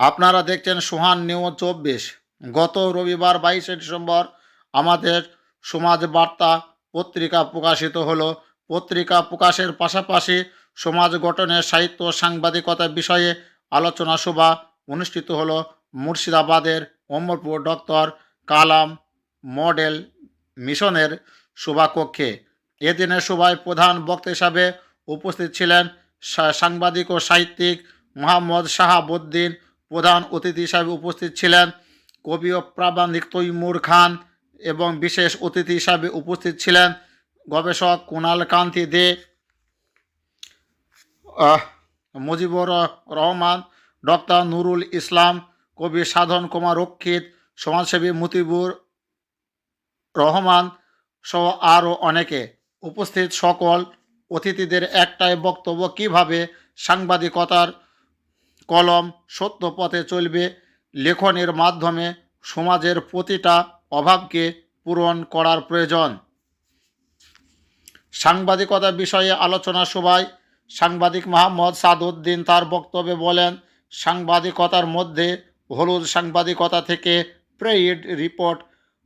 আপনারা দেখছেন সোহান নিউজ চব্বিশ। গত রবিবার বাইশে ডিসেম্বর আমাদের সমাজ বার্তা পত্রিকা প্রকাশিত হলো। পত্রিকা প্রকাশের পাশাপাশি সমাজ গঠনের সাহিত্য সাংবাদিকতা বিষয়ে আলোচনা সভা অনুষ্ঠিত হলো মুর্শিদাবাদের অমরপুর ডক্টর কালাম মডেল মিশনের সভাকক্ষে। এদিনের সভায় প্রধান বক্তা হিসাবে উপস্থিত ছিলেন সাংবাদিক ও সাহিত্যিক মোহাম্মদ শাহাবুদ্দিন প্রধান অতিথি হিসাবে উপস্থিত ছিলেন। কবি ও প্রাবন্ধিক তৈমুর খান এবং বিশেষ অতিথি হিসাবে উপস্থিত ছিলেন গবেষক কুণাল কান্তি দে মুজিবুর রহমান, ডক্টর নুরুল ইসলাম, কবি সাধন কুমার রক্ষিত, সমাজসেবী মতিবুর রহমান সহ আরও অনেকে। উপস্থিত সকল অতিথিদের একটাই বক্তব্য, কীভাবে সাংবাদিকতার কলম সত্য পথে চলবে। লেখনের মাধ্যমে সমাজের প্রতিটা অভাবকে পূরণ করার প্রয়োজন। সাংবাদিকতা বিষয়ে আলোচনা সভায় সাংবাদিক মোহাম্মদ সাদউদ্দিন তার বক্তব্যে বলেন, সাংবাদিকতার মধ্যে হলুদ সাংবাদিকতা থেকে প্রেইড রিপোর্ট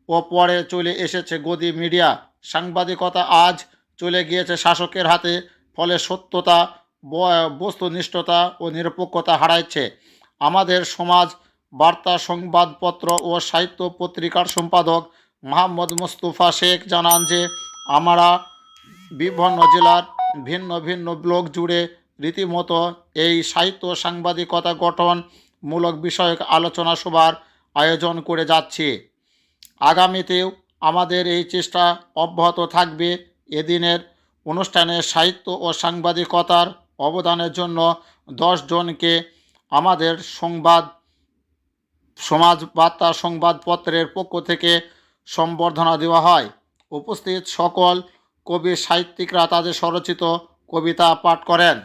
ও পরে চলে এসেছে গদি মিডিয়া। সাংবাদিকতা আজ চলে গিয়েছে শাসকের হাতে, ফলে সত্যতা বস্তুনিষ্ঠতা ও নিরপেক্ষতা হারাচ্ছে আমাদের সমাজ, বার্তা, সংবাদপত্র ও সাহিত্য পত্রিকার সম্পাদক মোহাম্মদ মুস্তফা শেখ জানান যে, আমরা বিভিন্ন জেলার ভিন্ন ভিন্ন ব্লক জুড়ে রীতিমতো এই সাহিত্য সাংবাদিকতা গঠনমূলক বিষয়ক আলোচনা সভার আয়োজন করে যাচ্ছি। আগামীতেও আমাদের এই চেষ্টা অব্যাহত থাকবে। এদিনের অনুষ্ঠানে সাহিত্য ও সাংবাদিকতার অবদানের জন্য জনকে আমাদের সংবাদ, সমাজ বার্তা সংবাদপত্রের পক্ষ থেকে সম্বর্ধনা দেওয়া হয়। উপস্থিত সকল কবি সাহিত্যিকরা তাদের স্বরচিত কবিতা পাঠ করেন।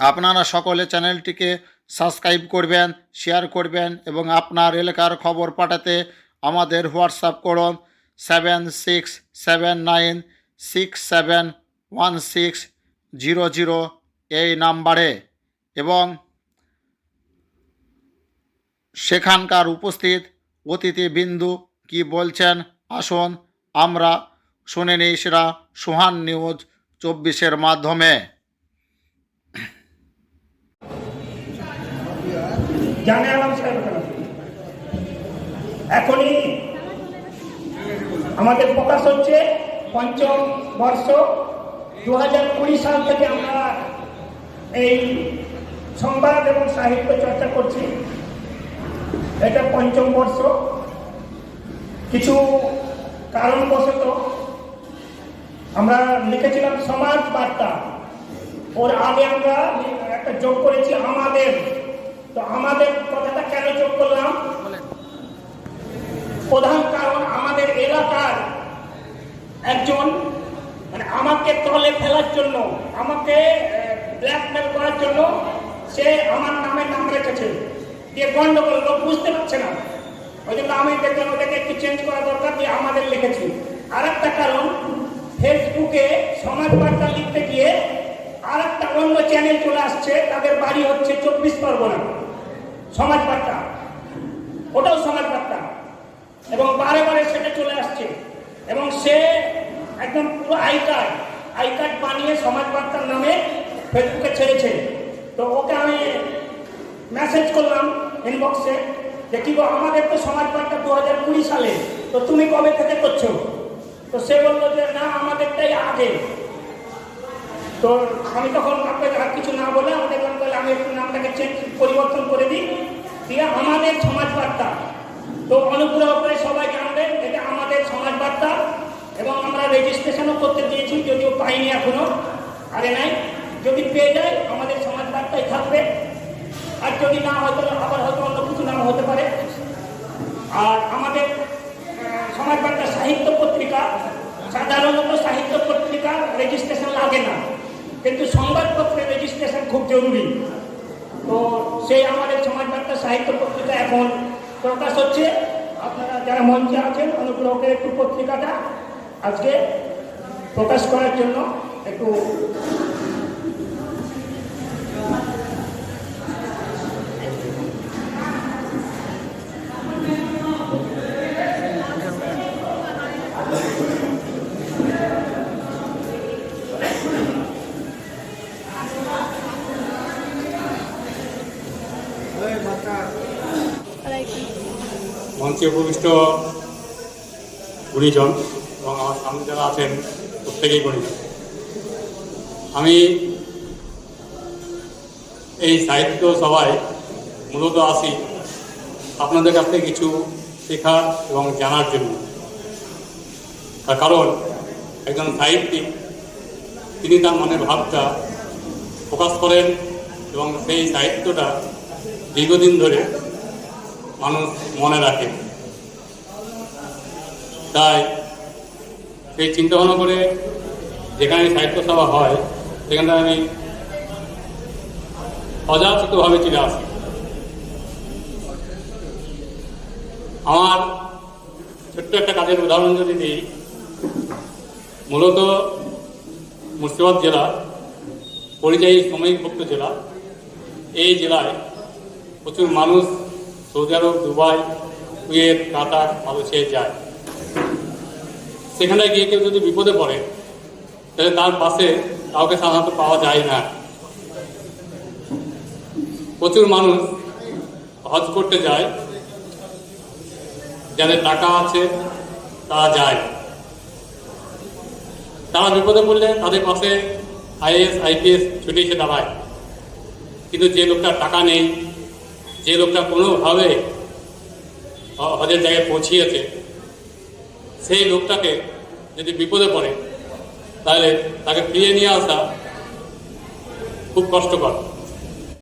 আপনারা সকলে চ্যানেলটিকে সাবস্ক্রাইব করবেন, শেয়ার করবেন এবং আপনার এলাকার খবর পাঠাতে আমাদের হোয়াটসঅ্যাপ করুন seven six seven nine six seven one six zero zero এই নাম্বারে এবং সেখানকার উপস্থিত অতিথিবৃন্দু কি বলছেন আসুন, আমরা শুনে নিই সেটা সোহান নিউজ চব্বিশের মাধ্যমে? এখনই আমাদের প্রকাশ হচ্ছে পঞ্চম বর্ষ দু হাজার কুড়ি সাল থেকে আমরা এই সংবাদ এবং সাহিত্য চর্চা করছি। এটা পঞ্চম বর্ষ। কিছু কারণবশত আমরা লিখেছিলাম সমাজ বার্তা। ওর আগে আমরা একটা যোগ করেছি আমাদের। তো আমাদের কথাটা কেন যোগ করলাম প্রধান কারণ আমাদের এলাকার একজন মানে আমাকে তলে ফেলার জন্য আমাকে ব্ল্যাকমেল করার জন্য সে আমার নামে নাম রেখেছে। দিয়ে গন্ডগোল, লোক বুঝতে পারছে না। ওই জন্য আমি দেখলাম ওটাকে একটু চেঞ্জ করা দরকার, দিয়ে আমাদের লিখেছি। আর একটা কারণ ফেসবুকে সমাজ বার্তা লিখতে গিয়ে আর একটা অন্য চ্যানেল চলে আসছে, তাদের বাড়ি হচ্ছে চব্বিশ পরগনা। সমাজ বার্তা ওটাও সমাজ বার্তা এবং বারে বারে সেটা চলে আসছে। এবং সে একদম পুরো আই কার্ড আই কার্ড বানিয়ে সমাজ বার্তার নামে ফেসবুকে ছেড়েছে। তো ওকে আমি মেসেজ করলাম ইনবক্সে যে, কি আমাদের তো সমাজ বার্তা দু হাজার কুড়ি সালে, তো তুমি কবে থেকে করছ? তো সে বলল যে, না, আমাদেরটাই আগে। তো আমি তখন আপনাকে আর কিছু না বলে আমাদের দেখলাম তাহলে আমি একটু নামটাকে চেঞ্জ পরিবর্তন করে দিই। দিয়ে আমাদের সমাজ বার্তা। তো অনুগ্রহ করে সবাই জানবেন এটা আমাদের সমাজ বার্তা এবং আমরা রেজিস্ট্রেশনও করতে দিয়েছি, যদিও পাইনি এখনও আরে নাই। যদি পেয়ে যায়, আমাদের সমাজ থাকবে। আর যদি না হয়তো আবার হয়তো অন্য কিছু নাম হতে পারে। আর আমাদের সমাজ বার্তা সাহিত্য পত্রিকা, সাধারণত সাহিত্য পত্রিকা রেজিস্ট্রেশন লাগে না। কিন্তু সংবাদপত্রের রেজিস্ট্রেশন খুব জরুরি। তো সেই আমাদের সমাজ বার্তা সাহিত্য পত্রিকা এখন প্রকাশ হচ্ছে। আপনারা যারা মঞ্চে আছেন অনুগ্রহ করে একটু পত্রিকাটা আজকে প্রকাশ করার জন্য একটু মঞ্চে উপবিষ্ট গুণীজন এবং আমার সামনে যারা আছেন, প্রত্যেকেই গুণীজন। আমি এই সাহিত্য সভায় মূলত আসি আপনাদের কাছ থেকে কিছু শেখার এবং জানার জন্য। তার কারণ, একজন সাহিত্যিক, তিনি তার মনের ভাবটা প্রকাশ করেন এবং সেই সাহিত্যটা দীর্ঘদিন ধরে মানুষ মনে রাখে। তাই সেই চিন্তা ভাবনা করে যেখানে সাহিত্য সভা হয় সেখানে আমি অযাচিতভাবে চলে আসি। আমার ছোট্ট একটা কাজের উদাহরণ যদি দিই, মূলত মুর্শিদাবাদ জেলা পরিযায়ী শ্রমিকভুক্ত জেলা। এই জেলায় প্রচুর মানুষ Saudi Arab, Dubai, Kuwait, Qatar মালয়েশিয়ায় যায়। সেখানে গিয়ে কেউ যদি বিপদে পড়ে, তাহলে তার পাশে কাউকে সাধারণত পাওয়া যায় না। প্রচুর মানুষ হজ করতে যায়, যাদের টাকা আছে, তারা যায়। তারা বিপদে পড়লে তাদের পাশে আইএস আইপিএস ছুটে এসে দাঁড়ায়। কিন্তু যে লোকটার টাকা নেই যে লোকটা কোনোভাবে হজের জায়গায় পৌঁছিয়েছে, সেই লোকটাকে যদি বিপদে পড়ে, তাহলে তাকে ফিরিয়ে নিয়ে আসা খুব কষ্টকর।